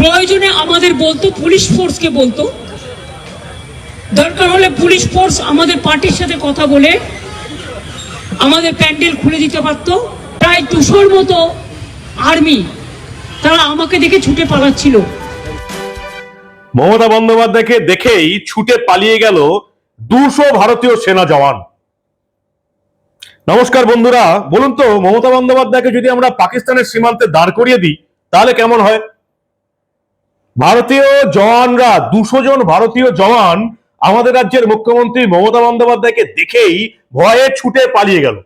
প্রয়োজনে আমাদের বলতো পুলিশ ফোর্সকে বলতো। দরকার হলে পুলিশ ফোর্স আমাদের পার্টির সাথে কথা বলে আমাদের প্যান্ডেল খুলে দিতে পারতো। প্রায় দুশোর মতো আর্মি তারা আমাকে দেখে ছুটে পালাচ্ছিল। মমতা বন্দ্যোপাধ্যায়কে দেখেই ছুটে পালিয়ে গেল দুশো ভারতীয় সেনা জওয়ান। নমস্কার বন্ধুরা, বলুন তো, মমতা বন্দ্যোপাধ্যায়কে যদি আমরা পাকিস্তানের সীমান্তে দাঁড় করিয়ে দিই, তাহলে কেমন হয়? ভারতীয় জওয়ানরা, দুশো জন ভারতীয় জওয়ান আমাদের রাজ্যের মুখ্যমন্ত্রী মমতা বন্দ্যোপাধ্যায়কে দেখেই ভয়ে ছুটে পালিয়ে গেল।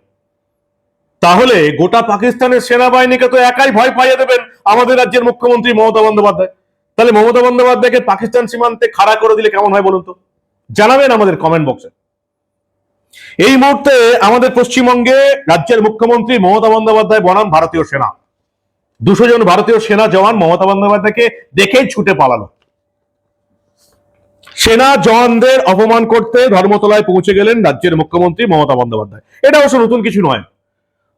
তাহলে গোটা পাকিস্তানের সেনাবাহিনীকে তো একাই ভয় পাইয়ে দেবেন আমাদের রাজ্যের মুখ্যমন্ত্রী মমতা বন্দ্যোপাধ্যায়। তাহলে মমতা বন্দ্যোপাধ্যায়কে পাকিস্তান সীমান্তে খাড়া করে দিলে কেমন হয় বলুন তো? জানাবেন আমাদের কমেন্ট বক্সে এই মুহূর্তে আমাদের পশ্চিমবঙ্গে রাজ্যের মুখ্যমন্ত্রী মমতা বন্দ্যোপাধ্যায় বনাম ভারতীয় সেনা। দুশো জন ভারতীয় সেনা জওয়ান মমতা বন্দ্যোপাধ্যায়কে দেখেই ছুটে পালালো। সেনা জওয়ানদের অপমান করতে ধর্মতলায় পৌঁছে গেলেন রাজ্যের মুখ্যমন্ত্রী মমতা বন্দ্যোপাধ্যায়। এটা অবশ্য নতুন কিছু নয়।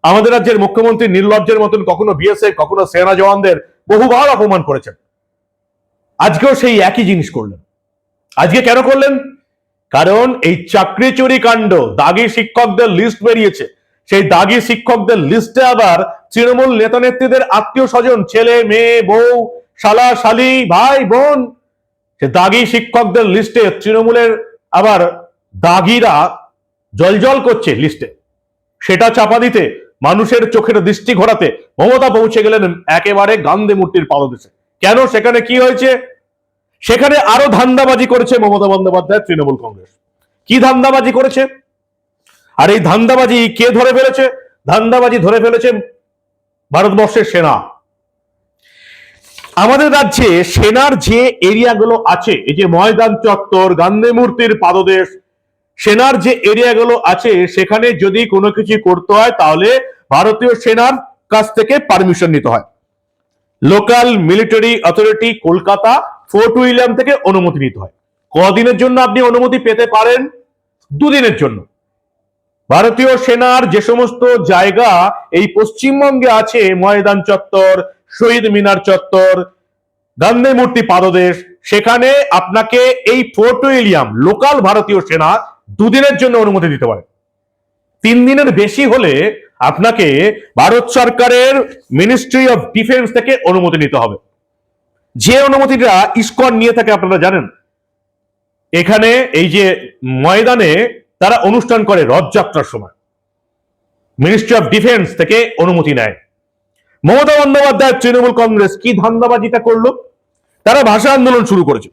আমাদের রাজ্যের মুখ্যমন্ত্রী নির্লজ্জের মতন কখনো বিএসএফ, কখনো সেনা জওয়ানদের বহুবার অপমান করেছেন। আজকেও সেই একই জিনিস করলেন। আজকে কেন করলেন? কারণ এই চাকরি চুরি কাণ্ড, দাগি শিক্ষকদের লিস্ট বেরিয়েছে। সেই দাগি শিক্ষকদের লিস্টে আবার তৃণমূল নেতা নেত্রীদের আত্মীয় স্বজন, ছেলে, মেয়ে, বউ, শালা, শালি, ভাই, বোন, সে দাগি শিক্ষকদের লিস্টে তৃণমূলের আবার দাগিরা জলজল করছে লিস্টে সেটা চাপা দিতে, মানুষের চোখের দৃষ্টি ঘোরাতে মমতা পৌঁছে গেলেন একেবারে গান্ধী মূর্তির পাদদেশে। কেন? সেখানে কি হয়েছে? সেখানে আরও ধান্দাবাজি করেছে মমতা বন্দ্যোপাধ্যায় তৃণমূল কংগ্রেস। কি ধান্দাবাজি করেছে? আর এই ধান্দাবাজি কে ধরে ফেলেছে? ধান্দাবাজি ধরে ফেলেছে ভারতবর্ষের সেনা। আমাদের রাজ্যে সেনার যে এরিয়াগুলো আছে, এই যে ময়দান চত্বর, গান্ধী মূর্তির পাদদেশ, সেনার যে এরিয়াগুলো আছে, সেখানে যদি কোনো কিছু করতে হয়, তাহলে ভারতীয় সেনার কাছ থেকে পারমিশন নিতে হয়। Local military authority Kolkata Fort William থেকে অনুমতি নিতে হয়। কদিনের জন্য আপনি অনুমতি পেতে পারেন? দুদিনের জন্য। ভারতীয় সেনার যে সমস্ত জায়গা এই পশ্চিমবঙ্গে আছে, ময়দান চত্বর, শহীদ মিনার চত্বর, গান্ধী মূর্তি পাদদেশ, সেখানে আপনাকে এই ফোর্ট উইলিয়াম লোকাল ভারতীয় সেনা দুদিনের জন্য অনুমতি দিতে পারে। তিন দিনের বেশি হলে আপনাকে ভারত সরকারের মিনিস্ট্রি অফ ডিফেন্স থেকে অনুমতি নিতে হবে। যে অনুমতিটা ইস্কন নিয়ে থাকে, আপনারা জানেন? এখানে এই যে ময়দানে তারা অনুষ্ঠান করে রথযাত্রার সময়। মিনিস্ট্রি অফ ডিফেন্স থেকে অনুমতি নেয়। মমতা বন্দ্যোপাধ্যায় তৃণমূল কংগ্রেস কি ধান্দাবাজিটা করল? তারা ভাষা আন্দোলন শুরু করেছে।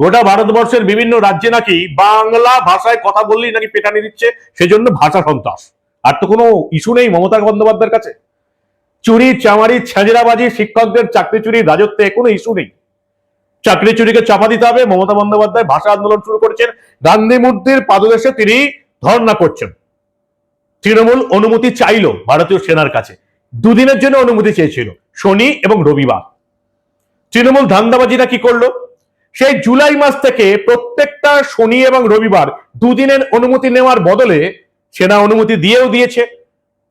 গোটা ভারতবর্ষের বিভিন্ন রাজ্যে নাকি বাংলা ভাষায় কথা বললেই নাকি পেটানি দিচ্ছে, সেজন্য ভাষা সন্ত্রাস। আর তো কোনো ইস্যু নেই মমতা বন্দ্যোপাধ্যায়ের কাছে। চুরি, চামারি ছেঁজরাবাজি শিক্ষকদের চাকরি চুরির রাজত্বে কোনো ইস্যু নেই। চাকরি চুরিকে চাপা দিতে হবে। মমতা বন্দ্যোপাধ্যায় ভাষা আন্দোলন শুরু করেছেন। গান্ধী মূর্তির পাদদেশে তিনি ধর্ণা করছেন। তৃণমূল অনুমতি চাইলো ভারতীয় সেনার কাছে। দুদিনের জন্য অনুমতি চেয়েছিল, শনি এবং রবিবার। তৃণমূল ধান্দাবাজিরা কি করল? সেই জুলাই মাস থেকে প্রত্যেকটা শনি এবং রবিবার দুদিনের অনুমতি নেওয়ার বদলে সেনা অনুমতি দিয়েও দিয়েছে।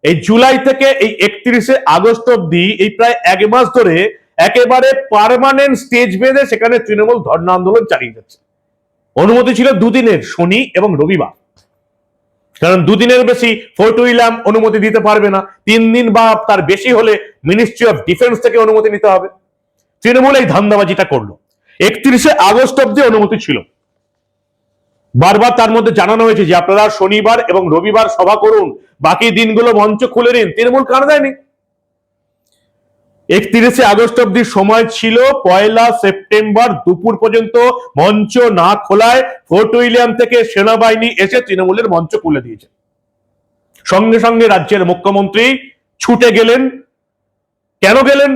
এই জুলাই থেকে এই একত্রিশে আগস্ট অব্দি এই প্রায় এক মাস ধরে একেবারে পার্মানেন্ট স্টেজ বেঁধে সেখানে তৃণমূল ধর্ণা আন্দোলন চালিয়ে যাচ্ছে। অনুমতি ছিল দুদিনের, শনি এবং রবিবার। কারণ দুদিনের বেশি ফোর্ট উইলাম অনুমতি দিতে পারবে না। তিন দিন বা তার বেশি হলে মিনিস্ট্রি অফ ডিফেন্স থেকে অনুমতি নিতে হবে। তৃণমূল এই ধান্দাবাজিটা করল। একত্রিশে আগস্ট অব্দি অনুমতি ছিল। বারবার তার মধ্যে জানানো হয়েছে যে আপনারা শনিবার এবং রবিবার সভা করুন, বাকি দিনগুলো মঞ্চ খুলে নিন। তৃণমূল কান দেয়নি। একত্রিশে আগস্ট অব্দি সময় ছিল, পয়লা সেপ্টেম্বর দুপুর পর্যন্ত মঞ্চ না খোলায় ফোর্ট উইলিয়াম থেকে সেনাবাহিনী এসে তৃণমূলের মঞ্চ খুলে দিয়েছে। সঙ্গে সঙ্গে রাজ্যের মুখ্যমন্ত্রী ছুটে গেলেন। কেন গেলেন?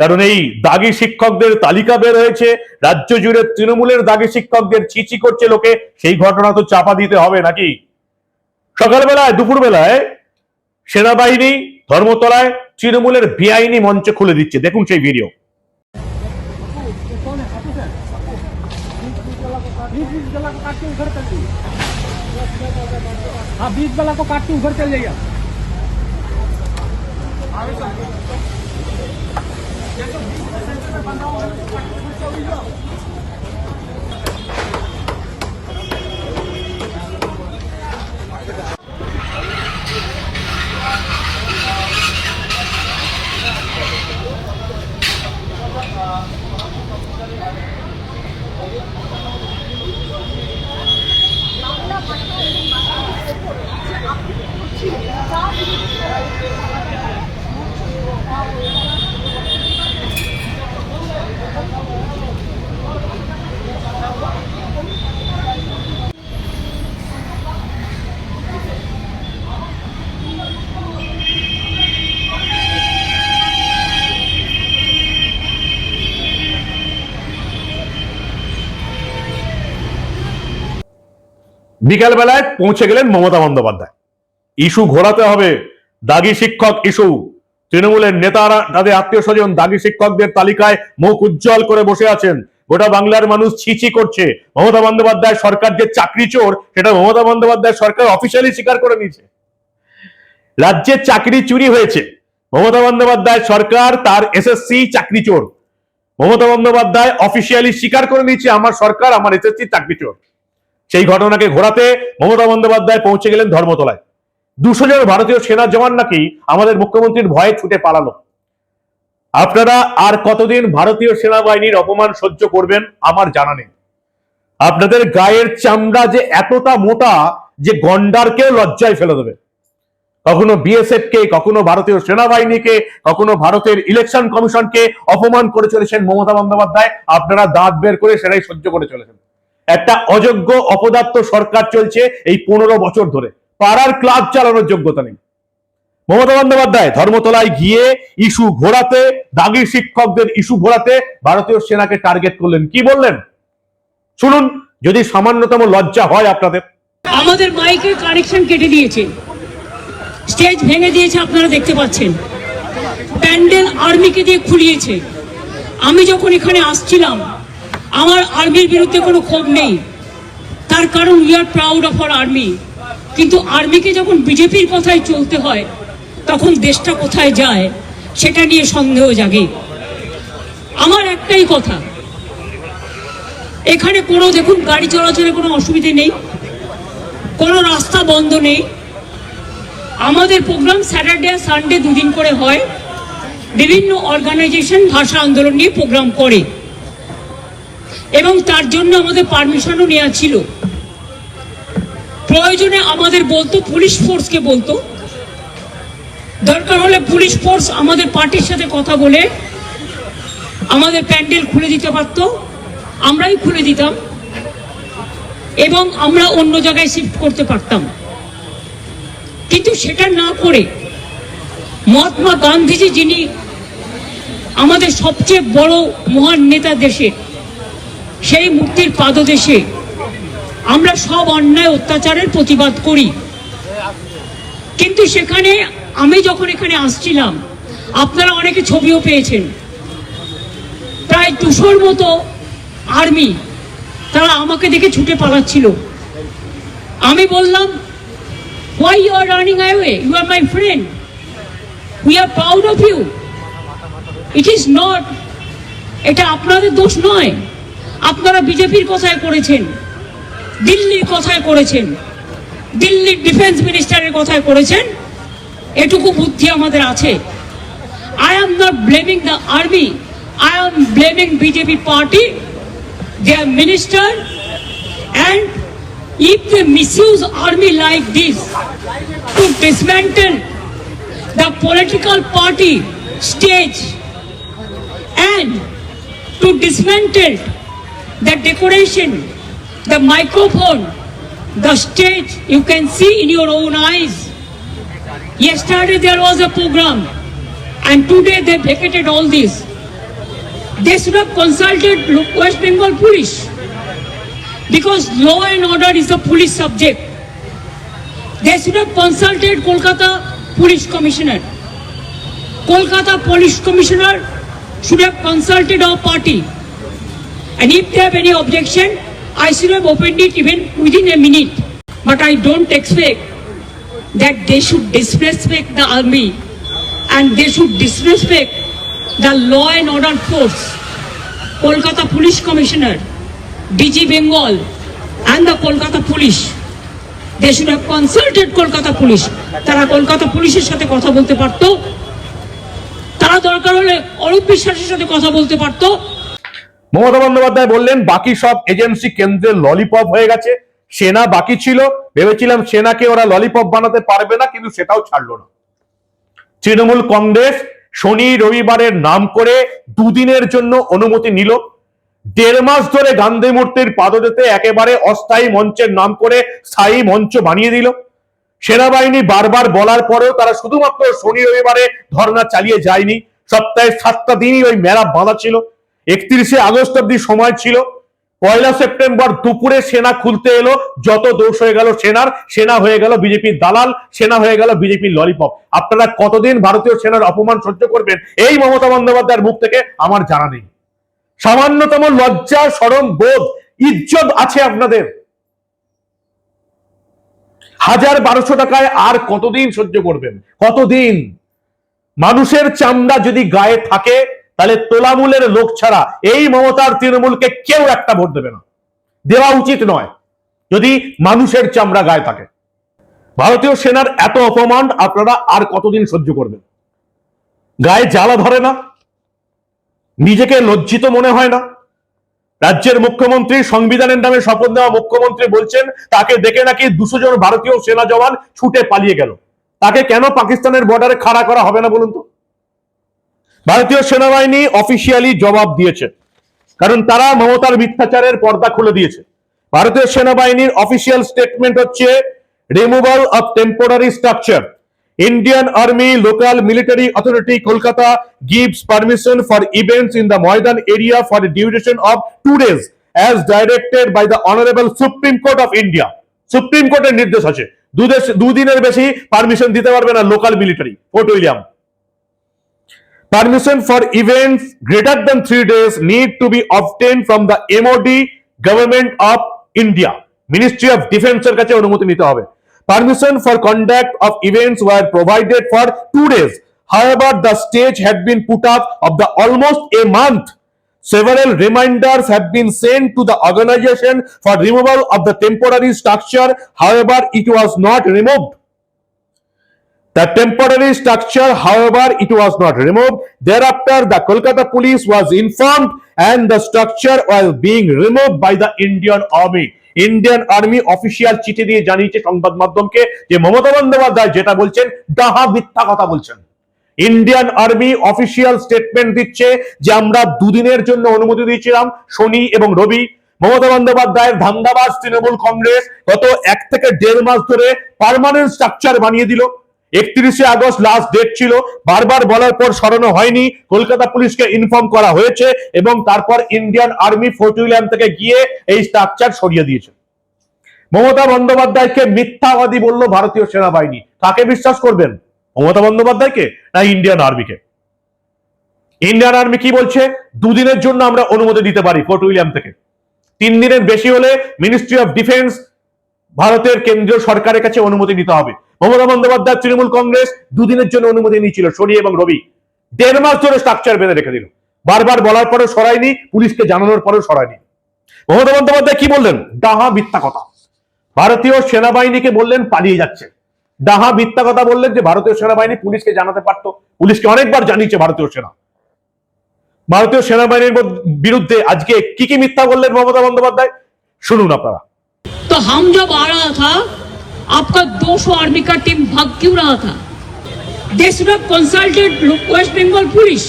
কারণ এই দাগি শিক্ষকদের তালিকা বের হয়েছে রাজ্য জুড়ে তৃণমূলের দাগি শিক্ষকদের চিচি করছে লোকে সেই ঘটনা তো চাপা দিতে হবে নাকি সকালবেলায় দুপুর বেলায় সেনাবাহিনী ধর্মতলায় তৃণমূলের বেআইনি মঞ্চ খুলে দিচ্ছে দেখুন সেই ভিডিও बीस बीस गला को काट के उधर चल जाइए বিকালবেলায় পৌঁছে গেলেন মমতা বন্দ্যোপাধ্যায়। ইস্যু ঘোরাতে হবে দাগি শিক্ষক ইস্যু। তৃণমূলের নেতারা, তাদের আত্মীয় স্বজন দাগি শিক্ষকদের তালিকায় মুখ উজ্জ্বল করে বসে আছেন। গোটা বাংলার মানুষ ছিচি করছে। মমতা বন্দ্যোপাধ্যায় সরকার যে চাকরি চোর, সেটা মমতা বন্দ্যোপাধ্যায় সরকার অফিসিয়ালি স্বীকার করে নিয়েছে। রাজ্যে চাকরি চুরি হয়েছে। মমতা বন্দ্যোপাধ্যায় সরকার, তার এসএসসি চাকরি চোর। মমতা বন্দ্যোপাধ্যায় অফিসিয়ালি স্বীকার করে নিয়েছে, আমার সরকার, আমার এসএসসি চাকরি চোর। সেই ঘটনাকে ঘোরাতে মমতা বন্দ্যোপাধ্যায় পৌঁছে গেলেন ধর্মতলায়। দুশো জন ভারতীয় সেনা জওয়ান নাকি আমাদের মুখ্যমন্ত্রীর ভয়ে ছুটে পালালো। আপনারা আর কতদিন ভারতীয় সেনাবাহিনীর অপমান সহ্য করবেন আমার জানা নেই। আপনাদের গায়ের চামড়া যে এতটা মোটা যে গন্ডারকেও লজ্জায় ফেলে দেবে। কখনো বিএসএফ কে কখনো ভারতীয় সেনাবাহিনীকে, কখনো ভারতের ইলেকশন কমিশনকে অপমান করে চলেছেন মমতা বন্দ্যোপাধ্যায়। আপনারা দাঁত বের করে সেটাই সহ্য করে চলেছেন। একটা অযোগ্য অপদার্থ সরকার চলছে এই পনেরো বছর ধরে। পাড়ার ক্লাব চালানোর যোগ্যতা নেই। মমতা বন্দ্যোপাধ্যায় ধর্মতলায় গিয়ে ইস্যু ঘোরাতে, দাগি শিক্ষকদের ইস্যু ঘোরাতে ভারতীয় সেনাকে টার্গেট করলেন। কি বললেন? শুনুন, যদি সামান্যতম লজ্জা হয় আপনাদের। আমাদের মাইকের কানেকশন কেটে দিয়েছে। স্টেজ ভেঙে দিয়েছে, আপনারা দেখতে পাচ্ছেন। প্যান্ডেল আর্মিকে দিয়ে খুলিয়েছে। আমি যখন এখানে আসছিলাম আমার আর্মির বিরুদ্ধে কোনো ক্ষোভ নেই। তার কারণ we are proud of our army কিন্তু আর্মিকে যখন বিজেপির কথায় চলতে হয়, তখন দেশটা কোথায় যায়, সেটা নিয়ে সন্দেহ জাগে। আমার একটাই কথা, এখানে কোনো, দেখুন, গাড়ি চলাচলের কোনো অসুবিধে নেই, কোনো রাস্তা বন্ধ নেই। আমাদের প্রোগ্রাম স্যাটারডে সানডে দুদিন করে হয়। বিভিন্ন অর্গানাইজেশন ভাষা আন্দোলন নিয়ে প্রোগ্রাম করে। এবং তার জন্য আমাদের পারমিশনও নেওয়া ছিল। প্রয়োজনে আমাদের বলতো, পুলিশ ফোর্সকে বলতো। দরকার হলে পুলিশ ফোর্স আমাদের পার্টির সাথে কথা বলে আমাদের প্যান্ডেল খুলে দিতে পারতো। আমরাই খুলে দিতাম এবং আমরা অন্য জায়গায় শিফট করতে পারতাম। কিন্তু সেটা না করে মহাত্মা গান্ধীজি, যিনি আমাদের সবচেয়ে বড় মহান নেতা দেশে সেই মূর্তির পাদদেশে আমরা সব অন্যায় অত্যাচারের প্রতিবাদ করি। কিন্তু সেখানে আমি যখন এখানে আসছিলাম, আপনারা অনেকে ছবিও পেয়েছেন। প্রায় দুশোর মতো আর্মি তারা আমাকে দেখে ছুটে পালাচ্ছিল। আমি বললাম why you are running away you are my friend we are proud of you it is not এটা আপনাদের দোষ নয়। আপনারা বিজেপির কথায় করেছেন, দিল্লির কথায় করেছেন, দিল্লির ডিফেন্স মিনিস্টারের কথায় করেছেন, এটুকু বুদ্ধি আমাদের আছে। I am not blaming the army I am blaming BJP party their minister and if they misuse army like this to dismantle the political party stage and to dismantled the decoration, the microphone, the stage, you can see in your own eyes. Yesterday there was a program and today they vacated all this. They should have consulted West Bengal police because law and order is a police subject. They should have consulted Kolkata police commissioner. Kolkata police commissioner should have consulted our party. And if they have any objection, I should have opened it even within a minute. But I don't expect that they should disrespect the army and they should disrespect the law and order force. Kolkata Police Commissioner, DG Bengal, and the Kolkata Police. They should have consulted Kolkata Police. তারা কলকাতা পুলিশের সাথে কথা বলতে পারতো তারা দরকার হলে অরূপ বিশ্বাসের সাথে কথা বলতে পারতো মমতা বন্দ্যোপাধ্যায় বললেন, বাকি সব এজেন্সি কেন্দ্রের ললিপপ হয়ে গেছে, সেনা বাকি ছিল, ভেবেছিলাম সেনাকে ওরা ললিপপ বানাতে পারবে না, কিন্তু সেটাও ছাড়লো না। তৃণমূল কংগ্রেস শনি রবিবারের নাম করে দুদিনের জন্য অনুমতি নিল। দেড় মাস ধরে গান্ধী মূর্তির পাদদেতে একেবারে অস্থায়ী মঞ্চের নাম করে স্থায়ী মঞ্চ বানিয়ে দিল। সেনাবাহিনী বারবার বলার পরেও তারা শুধুমাত্র শনি রবিবারে ধর্ণা চালিয়ে যায়নি। সপ্তাহে সাতটা দিনই ওই মেলা বাঁধা ছিল। একত্রিশে আগস্ট অব্দি সময় ছিল। পয়লা সেপ্টেম্বর দুপুরে সেনা খুলতে এলো। যত দোষ হয়ে গেল সেনার, সেনা হয়ে গেল বিজেপির দালাল, সেনা হয়ে গেল বিজেপির ললিপপ। আপনারা কতদিন ভারতীয় সেনার অপমান সহ্য করবেন? এই মমতা বন্দ্যোপাধ্যায়ের মুখ থেকে আমার জানা নেই। সামান্যতম লজ্জা, সরম, বোধ, ইজ্জত আছে আপনাদের। হাজার বারোশো টাকায় আর কতদিন সহ্য করবেন? কতদিন? মানুষের চামড়া যদি গায়ে থাকে তাহলে তোলামূলের লোক ছাড়া এই মমতার তৃণমূলকে কেউ একটা ভোট দেবে না। দেওয়া উচিত নয়, যদি মানুষের চামড়া গায়ে থাকে। ভারতীয় সেনার এত অপমান আপনারা আর কতদিন সহ্য করবেন? গায়ে জ্বালা ধরে না? নিজেকে লজ্জিত মনে হয় না? রাজ্যের মুখ্যমন্ত্রী সংবিধানের নামে শপথ নেওয়া মুখ্যমন্ত্রী বলছেন, তাকে দেখে নাকি দুশো জন ভারতীয় সেনা জওয়ান ছুটে পালিয়ে গেল। তাকে কেন পাকিস্তানের বর্ডারে খাড়া করা হবে না বলুন তো? ভারতীয় সেনাবাহিনী অফিসিয়ালি জবাব দিয়েছে। কারণ তারা মমতার মিথ্যাচারের পর্দা খুলে দিয়েছে। ভারতীয় সেনাবাহিনীর অফিসিয়াল স্টেটমেন্ট হচ্ছে removal of temporary structure Indian army local military authority Kolkata gives permission for events in the Maidan area for duration duration two days as directed by the Honorable Supreme Court of India. Supreme কোর্টের নির্দেশ আছে। দুদেশ দুদিনের বেশি permission দিতে পারবে না local military Fort William Permission for events greater than three days need to be obtained from the MOD Government of India. Ministry of Defense এর কাছে অনুমতি নিতে হবে Permission for conduct of events were provided for two days. However, the stage had been put up of the almost a month. Several reminders have been sent to the organization for removal of the temporary structure. However, it was not removed. The temporary structure, however, it was not removed. Thereafter, the Kolkata police was informed and the structure was being removed by the Indian Army. Indian army official চিঠি দিয়ে জানিয়েছে সংবাদ মাধ্যমকে যে মমতা বন্দ্যোপাধ্যায় যেটা বলছেন ডাহা মিথ্যা কথা বলছেন ইন্ডিয়ান আর্মি অফিসিয়াল স্টেটমেন্ট দিচ্ছে যে আমরা দুদিনের জন্য অনুমতি দিয়েছিলাম শনি এবং রবি মমতা বন্দ্যোপাধ্যায়ের ধান্দাবাজ তৃণমূল কংগ্রেস গত এক থেকে দেড় মাস ধরে পার্মানেন্ট স্ট্রাকচার বানিয়ে দিল একত্রিশে আগস্ট লাস্ট ডেট ছিল। বারবার বলার পর সরানো হয়নি। কলকাতা পুলিশকে ইনফর্ম করা হয়েছে এবং তারপর ইন্ডিয়ান আর্মি ফোর্ট উইলিয়াম থেকে গিয়ে এই স্ট্রাকচার সরিয়ে দিয়েছে। মমতা বন্দ্যোপাধ্যায়কে মিথ্যাবাদী বলল ভারতীয় সেনাবাহিনী। কাকে বিশ্বাস করবেন? মমতা বন্দ্যোপাধ্যায়কে না ইন্ডিয়ান আর্মিকে ইন্ডিয়ান আর্মি কি বলছে? দুদিনের জন্য আমরা অনুমতি দিতে পারি ফোর্ট উইলিয়াম থেকে। তিন দিনের বেশি হলে মিনিস্ট্রি অফ ডিফেন্স ভারতের কেন্দ্রীয় সরকারের কাছে অনুমতি নিতে হবে। মমতা বন্দ্যোপাধ্যায়, তৃণমূল কংগ্রেস দুদিনের জন্য অনুমতি নিয়েছিল শনি এবং রবি। দেড় মাস ধরে স্ট্রাকচার বেঁধে রেখে দিল। বারবার বলার পরেও সরায়নি, পুলিশকে জানানোর পরেও সরায়নি। মমতা বন্দ্যোপাধ্যায় কি বললেন? ডাহা মিথ্যা কথা। ভারতীয় সেনাবাহিনীকে বললেন, পালিয়ে যাচ্ছে। ডাহা মিথ্যা কথা বললেন যে, ভারতীয় সেনাবাহিনী পুলিশকে জানাতে পারত। পুলিশকে অনেকবার জানিয়েছে ভারতীয় সেনা। ভারতীয় সেনাবাহিনীর বিরুদ্ধে আজকে কি কি মিথ্যা বললেন মমতা বন্দ্যোপাধ্যায়? শুনুন আপনারা। তো হাম যা বাড়া থা आपका 200 आर्मी का टीम भाग क्यों रहा था they should have consulted West Bengal police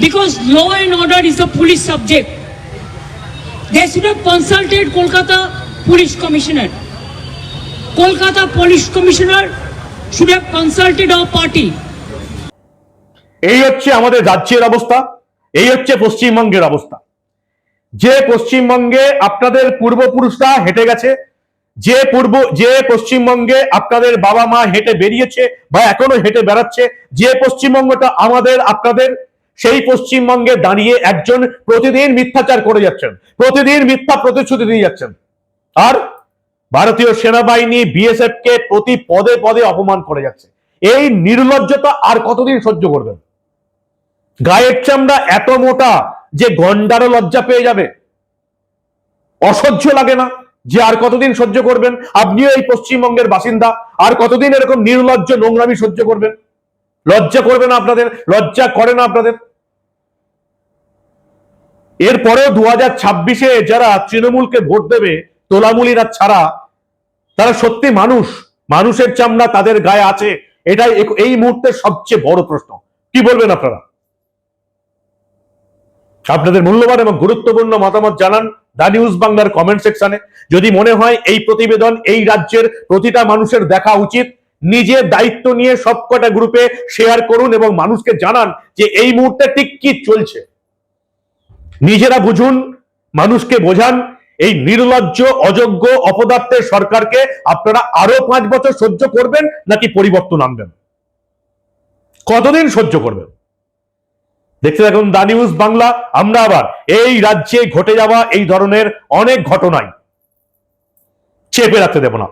because law and order is a police subject they should have consulted Kolkata police commissioner Kolkata police commissioner should have consulted our party এই হচ্ছে আমাদের রাজ্যের অবস্থা এই হচ্ছে পশ্চিমবঙ্গের অবস্থা যে পশ্চিমবঙ্গে আপনাদের পূর্বপুরুষরা হেঁটে গেছে যে পূর্ব, যে পশ্চিমবঙ্গে আপনাদের বাবা মা হেঁটে বেরিয়েছে বা এখনও হেঁটে বেড়াচ্ছে, যে পশ্চিমবঙ্গটা আমাদের, আপনাদের, সেই পশ্চিমবঙ্গে দাঁড়িয়ে একজন প্রতিদিন মিথ্যাচার করে যাচ্ছেন, প্রতিদিন মিথ্যা প্রতিশ্রুতি দিয়ে যাচ্ছেন। আর ভারতীয় সেনাবাহিনী বিএসএফ কে প্রতি পদে পদে অপমান করে যাচ্ছে। এই নির্লজ্জতা আর কতদিন সহ্য করবেন গায়ের চামড়া এত মোটা যে গন্ডারও লজ্জা পেয়ে যাবে। অসহ্য লাগে না। যে আর কতদিন সহ্য করবেন? আপনিও এই পশ্চিমবঙ্গের বাসিন্দা। আর কতদিন এরকম নির্লজ্জ নোংরামি সহ্য করবেন? লজ্জা করবে না আপনাদের? লজ্জা করে না আপনাদের? এরপরেও দু হাজার ছাব্বিশে যারা তৃণমূলকে ভোট দেবে, তোলামুলিরা ছাড়া, তারা সত্যি মানুষ। মানুষের চামড়া তাদের গায়ে আছে। এটাই এই মুহূর্তে সবচেয়ে বড় প্রশ্ন। কি বলবেন আপনারা? আপনাদের মূল্যবান এবং গুরুত্বপূর্ণ মতামত জানান। দা নিউজ বাংলার কমেন্ট সেকশনে যদি মনে হয় এই প্রতিবেদন এই রাজ্যের প্রতিটা মানুষের দেখা উচিত, নিজে দায়িত্ব নিয়ে সবকটা গ্রুপে শেয়ার করুন এবং মানুষকে জানান যে এই মুহূর্তে ঠিক কি চলছে। নিজেরা বুঝুন, মানুষকে বোঝান, এই নির্লজ্জ, অযোগ্য, অপদার্থের সরকারকে আপনারা আরও পাঁচ বছর সহ্য করবেন নাকি পরিবর্তন আনবেন? কতদিন সহ্য করবেন? দেখতে থাকুন দা নিউজ বাংলা, আমরা আবার এই রাজ্যে ঘটে যাওয়া এই ধরনের অনেক ঘটনায় চেপে রাখতে দেব না।